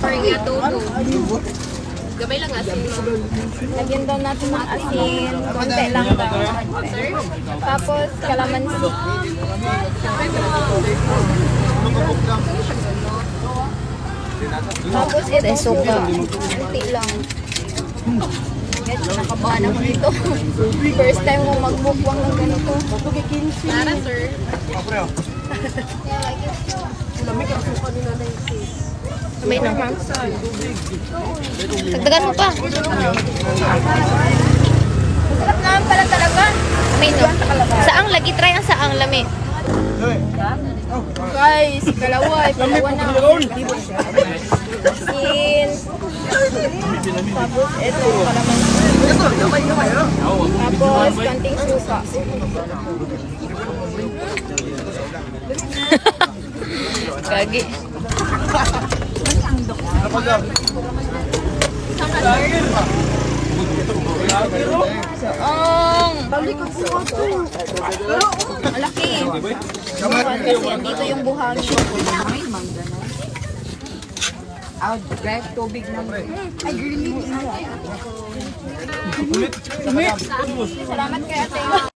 Parang adobo. Gamay lang asin. Lagyan daw natin ng asin. Konti lang daw. Tapos, kalamansi. Tapos, ito, suka. Konti lang. Guys, nakabahan ako dito. First time ko magmukbang ng ganito. Tara, sir. May naman. Dagdagan mo pa. Masarap naman pala talaga. May no. Saang lagi try ang saang lami. Guys, kalawa, kalawa na. Asin. Tapos ito, kalamansi. Tapos kanting suka. Kagi. Saong! Malaki. Kasi andito yung buhangin. Out, drive tubig ng... Salamat kay ate.